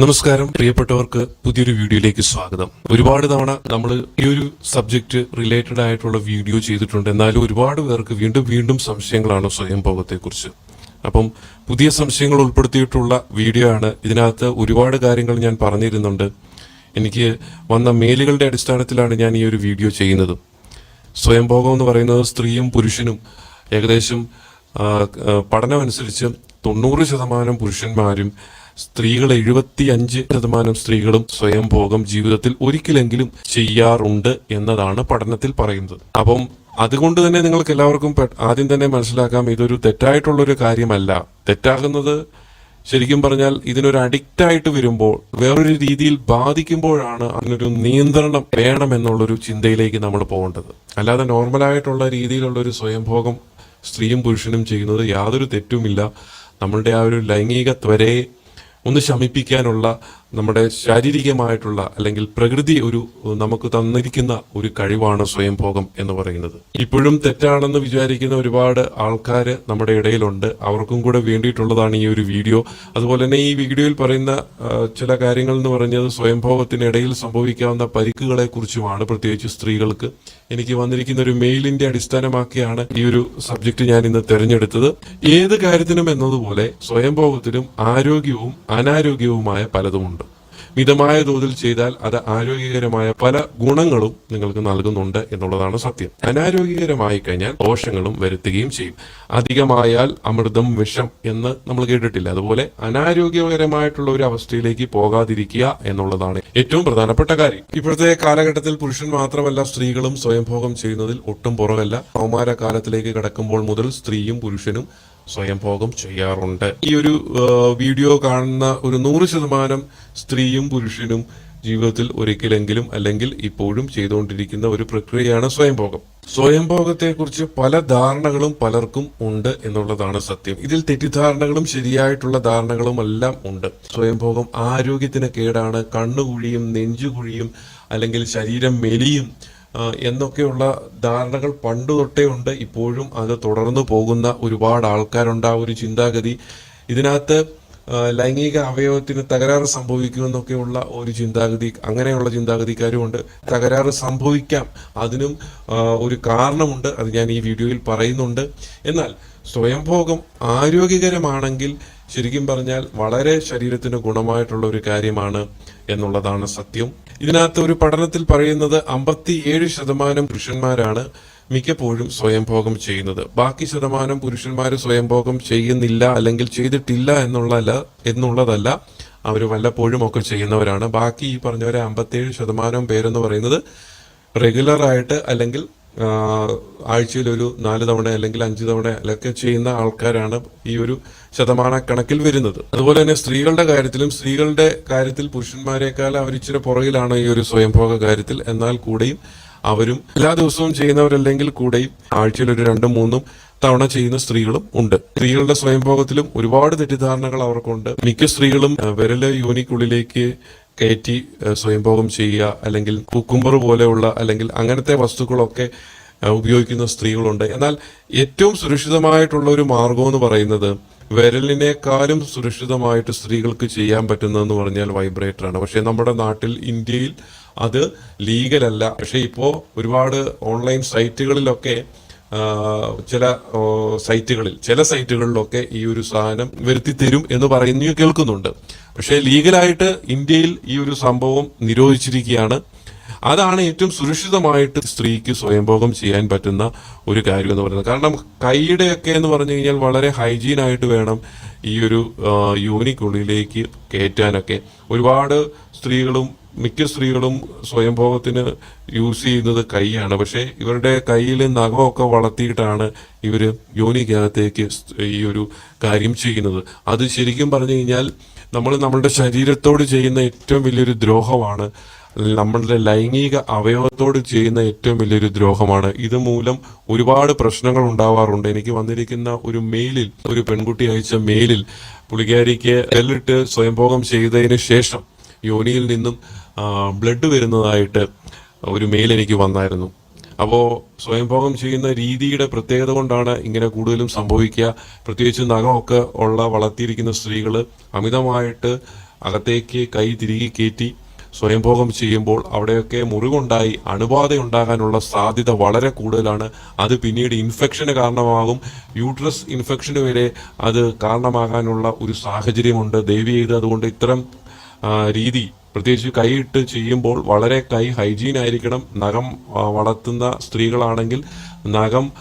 നമസ്കാരം. പ്രിയപ്പെട്ടവർക്ക് പുതിയൊരു വീഡിയോയിലേക്ക് സ്വാഗതം. ഒരുപാട് തവണ നമ്മൾ ഈ ഒരു സബ്ജക്ട് റിലേറ്റഡ് ആയിട്ടുള്ള വീഡിയോ ചെയ്തിട്ടുണ്ട്. എന്നാലും ഒരുപാട് പേർക്ക് വീണ്ടും വീണ്ടും സംശയങ്ങളാണ് സ്വയംഭോഗത്തെക്കുറിച്ച് അപ്പം പുതിയ സംശയങ്ങൾ ഉൾപ്പെടുത്തിയിട്ടുള്ള വീഡിയോ ആണ്. ഇതിനകത്ത് ഒരുപാട് കാര്യങ്ങൾ ഞാൻ പറഞ്ഞിരുന്നുണ്ട്. എനിക്ക് വന്ന മെയിലുകളുടെ അടിസ്ഥാനത്തിലാണ് ഞാൻ ഈ ഒരു വീഡിയോ ചെയ്യുന്നത്. സ്വയംഭോഗം എന്ന് പറയുന്നത് സ്ത്രീയും പുരുഷനും ഏകദേശം പഠനമനുസരിച്ച് തൊണ്ണൂറ് ശതമാനം പുരുഷന്മാരും സ്ത്രീകൾ എഴുപത്തി അഞ്ച് ശതമാനം സ്ത്രീകളും സ്വയം ഭോഗം ജീവിതത്തിൽ ഒരിക്കലെങ്കിലും ചെയ്യാറുണ്ട് എന്നതാണ് പഠനത്തിൽ പറയുന്നത്. അപ്പം അതുകൊണ്ട് തന്നെ നിങ്ങൾക്ക് എല്ലാവർക്കും ആദ്യം തന്നെ മനസ്സിലാക്കാം ഇതൊരു തെറ്റായിട്ടുള്ളൊരു കാര്യമല്ല. തെറ്റാകുന്നത് ശരിക്കും പറഞ്ഞാൽ ഇതിനൊരു അഡിക്റ്റ് ആയിട്ട് വരുമ്പോൾ വേറൊരു രീതിയിൽ ബാധിക്കുമ്പോഴാണ് അതിനൊരു നിയന്ത്രണം വേണം വേണമെന്നുള്ളൊരു ചിന്തയിലേക്ക് നമ്മൾ പോകേണ്ടത്. അല്ലാതെ നോർമലായിട്ടുള്ള രീതിയിലുള്ള ഒരു സ്വയംഭോഗം സ്ത്രീയും പുരുഷനും ചെയ്യുന്നത് യാതൊരു തെറ്റുമില്ല. നമ്മളുടെ ആ ഒരു ലൈംഗിക ത്വരയെ ഒന്ന് ശമിപ്പിക്കാനുള്ള നമ്മുടെ ശാരീരികമായിട്ടുള്ള അല്ലെങ്കിൽ പ്രകൃതി ഒരു നമുക്ക് തന്നിരിക്കുന്ന ഒരു കഴിവാണ് സ്വയംഭോഗം എന്ന് പറയുന്നത്. ഇപ്പോഴും തെറ്റാണെന്ന് വിചാരിക്കുന്ന ഒരുപാട് ആൾക്കാർ നമ്മുടെ ഇടയിലുണ്ട്. അവർക്കും കൂടെ വേണ്ടിയിട്ടുള്ളതാണ് ഈ ഒരു വീഡിയോ. അതുപോലെ തന്നെ ഈ വീഡിയോയിൽ പറയുന്ന ചില കാര്യങ്ങൾ എന്ന് പറഞ്ഞത് സ്വയംഭോഗത്തിനിടയിൽ സംഭവിക്കാവുന്ന പരിക്കുകളെ കുറിച്ചുമാണ് പ്രത്യേകിച്ച് സ്ത്രീകൾക്ക്. എനിക്ക് വന്നിരിക്കുന്ന ഒരു മെയിലിന്റെ അടിസ്ഥാനമാക്കിയാണ് ഈ ഒരു സബ്ജക്ട് ഞാൻ ഇന്ന് തിരഞ്ഞെടുത്തത്. ഏത് കാര്യത്തിനും എന്നതുപോലെ സ്വയംഭോഗത്തിലും ആരോഗ്യവും അനാരോഗ്യവുമായ പലതുമുണ്ട്. മിതമായ തോതിൽ ചെയ്താൽ അത് ആരോഗ്യകരമായ പല ഗുണങ്ങളും നിങ്ങൾക്ക് നൽകുന്നുണ്ട് എന്നുള്ളതാണ് സത്യം. അനാരോഗ്യകരമായി കഴിഞ്ഞാൽ ദോഷങ്ങളും വരുത്തുകയും ചെയ്യും. അധികമായാൽ അമൃതം വിഷം എന്ന് നമ്മൾ കേട്ടിട്ടില്ല. അതുപോലെ അനാരോഗ്യകരമായിട്ടുള്ള ഒരു അവസ്ഥയിലേക്ക് പോകാതിരിക്കുക എന്നുള്ളതാണ് ഏറ്റവും പ്രധാനപ്പെട്ട കാര്യം. ഇപ്പോഴത്തെ കാലഘട്ടത്തിൽ പുരുഷൻ മാത്രമല്ല സ്ത്രീകളും സ്വയംഭോഗം ചെയ്യുന്നതിൽ ഒട്ടും പുറകല്ല കൗമാര കാലത്തിലേക്ക് കടക്കുമ്പോൾ മുതൽ സ്ത്രീയും പുരുഷനും സ്വയംഭോഗം ചെയ്യാറുണ്ട്. ഈ ഒരു വീഡിയോ കാണുന്ന ഒരു നൂറ് ശതമാനം സ്ത്രീയും പുരുഷനും ജീവിതത്തിൽ ഒരിക്കലെങ്കിലും അല്ലെങ്കിൽ ഇപ്പോഴും ചെയ്തുകൊണ്ടിരിക്കുന്ന ഒരു പ്രക്രിയയാണ് സ്വയംഭോഗം സ്വയംഭോഗത്തെക്കുറിച്ച് പല ധാരണകളും പലർക്കും ഉണ്ട് എന്നുള്ളതാണ് സത്യം. ഇതിൽ തെറ്റിദ്ധാരണകളും ശരിയായിട്ടുള്ള ധാരണകളും എല്ലാം ഉണ്ട്. സ്വയംഭോഗം ആരോഗ്യത്തിന് കേടാണ്. കണ്ണുകുഴിയും നെഞ്ചുകുഴിയും അല്ലെങ്കിൽ ശരീരം മെലിയും എന്നൊക്കെയുള്ള ധാരണകൾ പണ്ടു തൊട്ടേ ഉണ്ട്. ഇപ്പോഴും അത് തുടർന്നു പോകുന്ന ഒരുപാട് ആൾക്കാരുണ്ട്. ആ ഒരു ചിന്താഗതി ഇതിനകത്ത് ലൈംഗിക അവയവത്തിന് തകരാറ് സംഭവിക്കുമെന്നൊക്കെയുള്ള ഒരു ചിന്താഗതി അങ്ങനെയുള്ള ചിന്താഗതിക്കാരും ഉണ്ട്. തകരാറ് സംഭവിക്കാം. അതിനും ഒരു കാരണമുണ്ട്. അത് ഞാൻ ഈ വീഡിയോയിൽ പറയുന്നുണ്ട്. എന്നാൽ സ്വയംഭോഗം ആരോഗ്യകരമാണെങ്കിൽ ശരിക്കും പറഞ്ഞാൽ വളരെ ശരീരത്തിന് ഗുണമായിട്ടുള്ള ഒരു കാര്യമാണ് എന്നുള്ളതാണ് സത്യം. ഇതിനകത്ത് ഒരു പഠനത്തിൽ പറയുന്നത് അമ്പത്തി ഏഴ് ശതമാനം പുരുഷന്മാരാണ് മിക്കപ്പോഴും സ്വയംഭോഗം ചെയ്യുന്നത്. ബാക്കി ശതമാനം പുരുഷന്മാർ സ്വയംഭോഗം ചെയ്യുന്നില്ല അല്ലെങ്കിൽ ചെയ്തിട്ടില്ല എന്നുള്ളതല്ല എന്നുള്ളതല്ല. അവർ വല്ലപ്പോഴും ഒക്കെ ചെയ്യുന്നവരാണ്. ബാക്കി ഈ പറഞ്ഞവരെ അമ്പത്തിയേഴ് ശതമാനം പേരെന്ന് പറയുന്നത് റെഗുലറായിട്ട് അല്ലെങ്കിൽ ആഴ്ചയിൽ ഒരു നാല് തവണ അല്ലെങ്കിൽ അഞ്ച് തവണ അല്ലൊക്കെ ചെയ്യുന്ന ആൾക്കാരാണ് ഈ ഒരു ശതമാന കണക്കിൽ വരുന്നത്. അതുപോലെ തന്നെ സ്ത്രീകളുടെ കാര്യത്തിലും സ്ത്രീകളുടെ കാര്യത്തിൽ പുരുഷന്മാരെക്കാൾ അവർ ഇച്ചിരി പുറകിലാണ് ഈ ഒരു സ്വയംഭോഗ കാര്യത്തിൽ. എന്നാൽ കൂടെയും അവരും എല്ലാ ദിവസവും ചെയ്യുന്നവരല്ലെങ്കിൽ കൂടെയും ആഴ്ചയിൽ ഒരു രണ്ടും മൂന്നും തവണ ചെയ്യുന്ന സ്ത്രീകളും ഉണ്ട്. സ്ത്രീകളുടെ സ്വയംഭോഗത്തിലും ഒരുപാട് തെറ്റിദ്ധാരണകൾ അവർക്കുണ്ട്. മിക്ക സ്ത്രീകളും വിരൽ യൂനിക്കുള്ളിലേക്ക് കയറ്റി സ്വയംഭോഗം ചെയ്യുക അല്ലെങ്കിൽ കുക്കുംബർ പോലെയുള്ള അല്ലെങ്കിൽ അങ്ങനത്തെ വസ്തുക്കളൊക്കെ ഉപയോഗിക്കുന്ന സ്ത്രീകളുണ്ട്. എന്നാൽ ഏറ്റവും സുരക്ഷിതമായിട്ടുള്ള ഒരു മാർഗം എന്ന് പറയുന്നത് വിരലിനേക്കാളും സുരക്ഷിതമായിട്ട് സ്ത്രീകൾക്ക് ചെയ്യാൻ പറ്റുന്നതെന്ന് പറഞ്ഞാൽ വൈബ്രേറ്റർ ആണ് പക്ഷെ നമ്മുടെ നാട്ടിൽ ഇന്ത്യയിൽ അത് ലീഗലല്ല. പക്ഷേ ഇപ്പോൾ ഒരുപാട് ഓൺലൈൻ സൈറ്റുകളിലൊക്കെ ചില സൈറ്റുകളിൽ ചില സൈറ്റുകളിലൊക്കെ ഈ ഒരു സാധനം വരുത്തി തരും എന്ന് പറയുന്നു കേൾക്കുന്നുണ്ട്. പക്ഷേ ലീഗലായിട്ട് ഇന്ത്യയിൽ ഈ ഒരു സംഭവം നിരോധിച്ചിരിക്കുകയാണ്. അതാണ് ഏറ്റവും സുരക്ഷിതമായിട്ട് സ്ത്രീക്ക് സ്വയംഭോഗം ചെയ്യാൻ പറ്റുന്ന ഒരു കാര്യം എന്ന് പറയുന്നത്. കാരണം കൈയുടെയൊക്കെ എന്ന് പറഞ്ഞു കഴിഞ്ഞാൽ വളരെ ഹൈജീൻ ആയിട്ട് വേണം ഈ ഒരു യൂണിക്കുള്ളിലേക്ക് കയറ്റാനൊക്കെ. ഒരുപാട് സ്ത്രീകളും മിക്ക സ്ത്രീകളും സ്വയംഭോഗത്തിന് യൂസ് ചെയ്യുന്നത് കൈയാണ്. പക്ഷേ ഇവരുടെ കയ്യിൽ നഖമൊക്കെ വളർത്തിയിട്ടാണ് ഇവർ യോനിക്കകത്തേക്ക് ഈ ഒരു കാര്യം ചെയ്യുന്നത്. അത് ശരിക്കും പറഞ്ഞു കഴിഞ്ഞാൽ നമ്മൾ നമ്മളുടെ ശരീരത്തോട് ചെയ്യുന്ന ഏറ്റവും വലിയൊരു ദ്രോഹമാണ്. നമ്മളുടെ ലൈംഗിക അവയവത്തോട് ചെയ്യുന്ന ഏറ്റവും വലിയൊരു ദ്രോഹമാണ്. ഇത് മൂലം ഒരുപാട് പ്രശ്നങ്ങൾ ഉണ്ടാവാറുണ്ട്. എനിക്ക് വന്നിരിക്കുന്ന ഒരു മെയിലിൽ ഒരു പെൺകുട്ടി അയച്ച മെയിലിൽ പുള്ളിക്കാരിക്ക് എല്ലിട്ട് സ്വയംഭോഗം ചെയ്തതിന് ശേഷം യോനിയിൽ നിന്നും ബ്ലഡ് വരുന്നതായിട്ട് ഒരു മെയിൽ എനിക്ക് വന്നായിരുന്നു. അപ്പോൾ സ്വയംഭോഗം ചെയ്യുന്ന രീതിയുടെ പ്രത്യേകത കൊണ്ടാണ് ഇങ്ങനെ കൂടുതലും സംഭവിക്കുക. പ്രത്യേകിച്ച് നഖമൊക്കെ ഉള്ള വളർത്തിയിരിക്കുന്ന സ്ത്രീകൾ അമിതമായിട്ട് അകത്തേക്ക് കൈ തിരികെ കയറ്റി സ്വയംഭോഗം ചെയ്യുമ്പോൾ അവിടെയൊക്കെ മുറിവുണ്ടായി അണുബാധ ഉണ്ടാകാനുള്ള സാധ്യത വളരെ കൂടുതലാണ്. അത് പിന്നീട് ഇൻഫെക്ഷന് കാരണമാകും. യൂട്രസ് ഇൻഫെക്ഷന് വരെ അത് കാരണമാകാനുള്ള ഒരു സാഹചര്യമുണ്ട്. ദയവ് ചെയ്ത് അതുകൊണ്ട് ഇത്തരം രീതി പ്രത്യേകിച്ച് കൈയിട്ട് ചെയ്യുമ്പോൾ വളരെ കൈ ഹൈജീൻ ആയിരിക്കണം. നഖം വളർത്തുന്ന സ്ത്രീകളാണെങ്കിൽ നഖം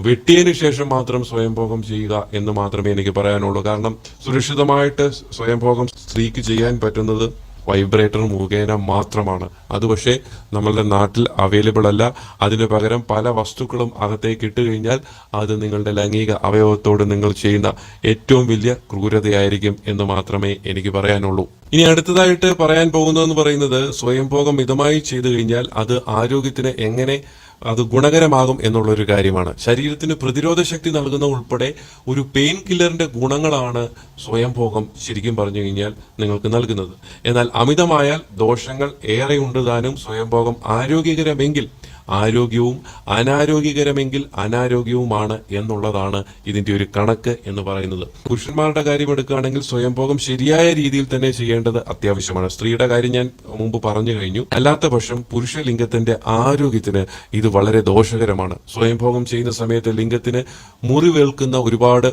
വെട്ടിയതിന് ശേഷം മാത്രം സ്വയംഭോഗം ചെയ്യുക എന്ന് മാത്രമേ എനിക്ക് പറയാനുള്ളൂ. കാരണം സുരക്ഷിതമായിട്ട് സ്വയംഭോഗം സ്ത്രീക്ക് ചെയ്യാൻ പറ്റുന്നത് വൈബ്രേറ്റർ മുഖേന മാത്രമാണ്. അത് പക്ഷേ നമ്മളുടെ നാട്ടിൽ അവൈലബിൾ അല്ല. അതിനു പകരം പല വസ്തുക്കളും അകത്തേക്ക് ഇട്ട് കഴിഞ്ഞാൽ അത് നിങ്ങളുടെ ലൈംഗിക അവയവത്തോട് നിങ്ങൾ ചെയ്യുന്ന ഏറ്റവും വലിയ ക്രൂരതയായിരിക്കും എന്ന് മാത്രമേ എനിക്ക് പറയാനുള്ളൂ. ഇനി അടുത്തതായിട്ട് പറയാൻ പോകുന്നതെന്ന് പറയുന്നത് സ്വയംഭോഗം മിതമായി ചെയ്തു കഴിഞ്ഞാൽ അത് ആരോഗ്യത്തിന് എങ്ങനെ അത് ഗുണകരമാകും എന്നുള്ള ഒരു കാര്യമാണ്. ശരീരത്തിന് പ്രതിരോധ ശക്തി നൽകുന്ന ഉൾപ്പെടെ ഒരു പെയിൻ കില്ലറിന്റെ ഗുണങ്ങളാണ് സ്വയംഭോഗം ശരിക്കും പറഞ്ഞു കഴിഞ്ഞാൽ നിങ്ങൾക്ക് നൽകുന്നത്. എന്നാൽ അമിതമായാൽ ദോഷങ്ങൾ ഏറെയുണ്ട് താനും സ്വയംഭോഗം ആരോഗ്യകരമെങ്കിൽ ആരോഗ്യവും അനാരോഗ്യകരമെങ്കിൽ അനാരോഗ്യവുമാണ് എന്നുള്ളതാണ് ഇതിന്റെ ഒരു കണക്ക് എന്ന് പറയുന്നത്. പുരുഷന്മാരുടെ കാര്യം എടുക്കുകയാണെങ്കിൽ സ്വയംഭോഗം ശരിയായ രീതിയിൽ തന്നെ ചെയ്യേണ്ടത് അത്യാവശ്യമാണ്. സ്ത്രീയുടെ കാര്യം ഞാൻ മുമ്പ് പറഞ്ഞു കഴിഞ്ഞു. അല്ലാത്ത പക്ഷം പുരുഷ ലിംഗത്തിന്റെ ആരോഗ്യത്തിന് ഇത് വളരെ ദോഷകരമാണ്. സ്വയംഭോഗം ചെയ്യുന്ന സമയത്ത് ലിംഗത്തിന് മുറിവേൽക്കുന്ന ഒരുപാട്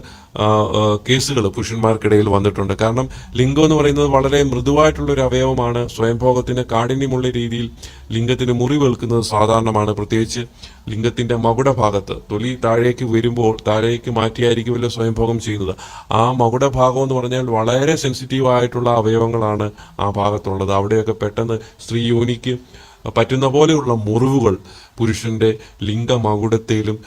കേസുകൾ പുരുഷന്മാർക്കിടയിൽ വന്നിട്ടുണ്ട്. കാരണം ലിംഗം എന്ന് പറയുന്നത് വളരെ മൃദുവായിട്ടുള്ള ഒരു അവയവമാണ്. സ്വയംഭോഗത്തിന് കാഠിന്യമുള്ള രീതിയിൽ ലിംഗത്തിന് മുറിവേൽക്കുന്നത് സാധാരണമാണ്. പ്രത്യേകിച്ച് ലിംഗത്തിന്റെ മകുട ഭാഗത്ത് തൊലി താഴേക്ക് വരുമ്പോൾ താഴേക്ക് മാറ്റിയായിരിക്കുമല്ലോ സ്വയംഭോഗം ചെയ്യുന്നത്. ആ മകുട ഭാഗം എന്ന് പറഞ്ഞാൽ വളരെ സെൻസിറ്റീവ് ആയിട്ടുള്ള അവയവങ്ങളാണ് ആ ഭാഗത്തുള്ളത്. അവിടെയൊക്കെ പെട്ടെന്ന് സ്ത്രീ യോനിക്ക് പറ്റുന്ന പോലെയുള്ള മുറിവുകൾ പുരുഷന്റെ ലിംഗ മകുടത്തിലും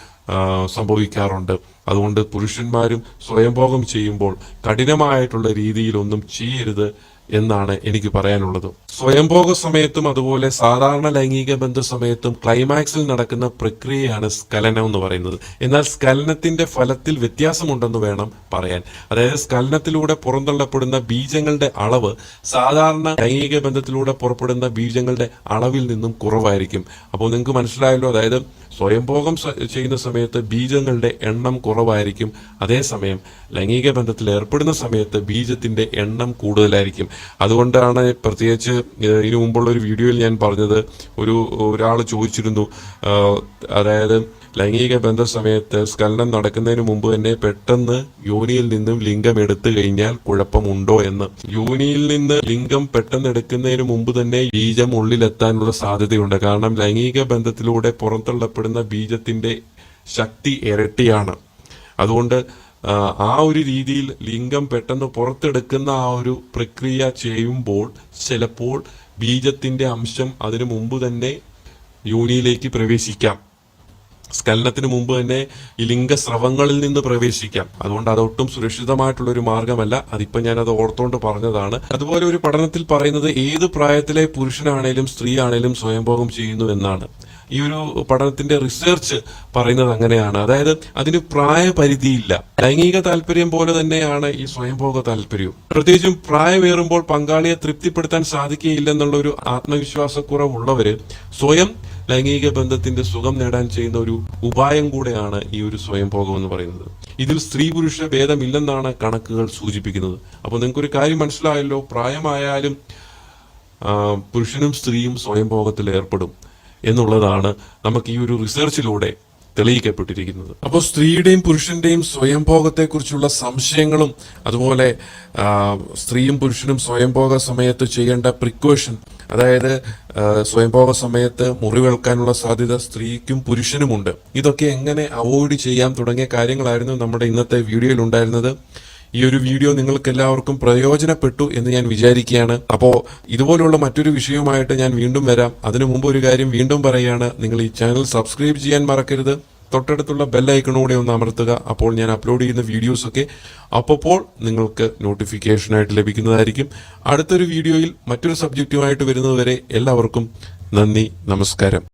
സംഭവിക്കാറുണ്ട്. അതുകൊണ്ട് പുരുഷന്മാരും സ്വയംഭോഗം ചെയ്യുമ്പോൾ കഠിനമായിട്ടുള്ള രീതിയിലൊന്നും ചെയ്യരുത് എന്നാണ് എനിക്ക് പറയാനുള്ളത്. സ്വയംഭോഗ സമയത്തും അതുപോലെ സാധാരണ ലൈംഗിക ബന്ധ സമയത്തും ക്ലൈമാക്സിൽ നടക്കുന്ന പ്രക്രിയയാണ് സ്ഖലനം എന്ന് പറയുന്നത്. എന്നാൽ സ്കലനത്തിന്റെ ഫലത്തിൽ വ്യത്യാസമുണ്ടെന്ന് വേണം പറയാൻ. അതായത് സ്കലനത്തിലൂടെ പുറന്തള്ളപ്പെടുന്ന ബീജങ്ങളുടെ അളവ് സാധാരണ ലൈംഗിക ബന്ധത്തിലൂടെ പുറപ്പെടുന്ന ബീജങ്ങളുടെ അളവിൽ നിന്നും കുറവായിരിക്കും. അപ്പോൾ നിങ്ങൾക്ക് മനസ്സിലായല്ലോ അതായത് സ്വയംഭോഗം ചെയ്യുന്ന സമയത്ത് ബീജങ്ങളുടെ എണ്ണം കുറവായിരിക്കും. അതേസമയം ലൈംഗിക ബന്ധത്തിൽ ഏർപ്പെടുന്ന സമയത്ത് ബീജത്തിന്റെ എണ്ണം കൂടുതലായിരിക്കും. അതുകൊണ്ടാണ് പ്രത്യേകിച്ച് ഇതിനു മുമ്പുള്ള ഒരു വീഡിയോയിൽ ഞാൻ പറഞ്ഞത്. ഒരു ഒരാൾ ചോദിച്ചിരുന്നു അതായത് ലൈംഗിക ബന്ധ സമയത്ത് സ്കലനം നടക്കുന്നതിന് മുമ്പ് തന്നെ പെട്ടെന്ന് യോനിയിൽ നിന്നും ലിംഗം എടുത്തു കഴിഞ്ഞാൽ കുഴപ്പമുണ്ടോ എന്ന്. യോനിയിൽ നിന്ന് ലിംഗം പെട്ടെന്ന് എടുക്കുന്നതിന് മുമ്പ് തന്നെ ബീജം ഉള്ളിലെത്താനുള്ള സാധ്യതയുണ്ട്. കാരണം ലൈംഗിക ബന്ധത്തിലൂടെ പുറന്തള്ളപ്പെടുന്ന ബീജത്തിന്റെ ശക്തി ഇരട്ടിയാണ്. അതുകൊണ്ട് ആ, ഒരു രീതിയിൽ ലിംഗം പെട്ടെന്ന് പുറത്തെടുക്കുന്ന ആ ഒരു പ്രക്രിയ ചെയ്യുമ്പോൾ ചിലപ്പോൾ ബീജത്തിന്റെ അംശം അതിനു മുമ്പ് തന്നെ യോനിയിലേക്ക് പ്രവേശിക്കാം. സ്കലനത്തിന് മുമ്പ് തന്നെ ഈ ലിംഗസ്രവങ്ങളിൽ നിന്ന് പ്രവേശിക്കാം. അതുകൊണ്ട് അതൊട്ടും സുരക്ഷിതമായിട്ടുള്ള ഒരു മാർഗമല്ല. അതിപ്പോ ഞാൻ അത് ഓർത്തോണ്ട് പറഞ്ഞതാണ്. അതുപോലെ ഒരു പഠനത്തിൽ പറയുന്നത് ഏത് പ്രായത്തിലെ പുരുഷനാണേലും സ്ത്രീ ആണേലും സ്വയംഭോഗം ചെയ്യുന്നു എന്നാണ്. ഈ ഒരു പഠനത്തിന്റെ റിസർച്ച് പറയുന്നത് അങ്ങനെയാണ്. അതായത് അതിന് പ്രായപരിധിയില്ല. ലൈംഗിക താല്പര്യം പോലെ തന്നെയാണ് ഈ സ്വയംഭോഗ താല്പര്യവും. പ്രത്യേകിച്ചും പ്രായമേറുമ്പോൾ പങ്കാളിയെ തൃപ്തിപ്പെടുത്താൻ സാധിക്കുകയില്ലെന്നുള്ള ഒരു ആത്മവിശ്വാസക്കുറവുള്ളവര് സ്വയം ലൈംഗിക ബന്ധത്തിന്റെ സുഖം നേടാൻ ചെയ്യുന്ന ഒരു ഉപായം കൂടെയാണ് ഈ ഒരു സ്വയംഭോഗം എന്ന് പറയുന്നത്. ഇതിൽ സ്ത്രീ പുരുഷ ഭേദമില്ലെന്നാണ് കണക്കുകൾ സൂചിപ്പിക്കുന്നത്. അപ്പോൾ നിങ്ങൾക്കൊരു കാര്യം മനസ്സിലായല്ലോ? പ്രായമായാലും പുരുഷനും സ്ത്രീയും സ്വയംഭോഗത്തിൽ ഏർപ്പെടും. എന്നുള്ളതാണ് നമുക്ക് ഈ ഒരു റിസർച്ചിലൂടെ തെളിയിക്കപ്പെട്ടിരിക്കുന്നത്. അപ്പോൾ സ്ത്രീയുടെയും പുരുഷന്റെയും സ്വയംഭോഗത്തെ കുറിച്ചുള്ള സംശയങ്ങളും അതുപോലെ സ്ത്രീയും പുരുഷനും സ്വയംഭോഗ സമയത്ത് ചെയ്യേണ്ട പ്രിക്കോഷൻ അതായത് സ്വയംഭോഗ സമയത്ത് മുറിവേൽക്കാനുള്ള സാധ്യത സ്ത്രീക്കും പുരുഷനുമുണ്ട്. ഇതൊക്കെ എങ്ങനെ അവോയ്ഡ് ചെയ്യാം തുടങ്ങിയ കാര്യങ്ങളായിരുന്നു നമ്മുടെ ഇന്നത്തെ വീഡിയോയിൽ ഉണ്ടായിരുന്നത്. ഈ ഒരു വീഡിയോ നിങ്ങൾക്ക് എല്ലാവർക്കും പ്രയോജനപ്പെട്ടു എന്ന് ഞാൻ വിചാരിക്കുകയാണ്. അപ്പോൾ ഇതുപോലുള്ള മറ്റൊരു വിഷയവുമായിട്ട് ഞാൻ വീണ്ടും വരാം. അതിനു മുമ്പ് ഒരു കാര്യം വീണ്ടും പറയുകയാണ്. നിങ്ങൾ ഈ ചാനൽ സബ്സ്ക്രൈബ് ചെയ്യാൻ മറക്കരുത്. തൊട്ടടുത്തുള്ള ബെല്ലൈക്കണൂടെ ഒന്ന് അമർത്തുക. അപ്പോൾ ഞാൻ അപ്ലോഡ് ചെയ്യുന്ന വീഡിയോസൊക്കെ അപ്പോൾ നിങ്ങൾക്ക് നോട്ടിഫിക്കേഷനായിട്ട് ലഭിക്കുന്നതായിരിക്കും. അടുത്തൊരു വീഡിയോയിൽ മറ്റൊരു സബ്ജക്റ്റുമായിട്ട് വരുന്നതുവരെ എല്ലാവർക്കും നന്ദി നമസ്കാരം.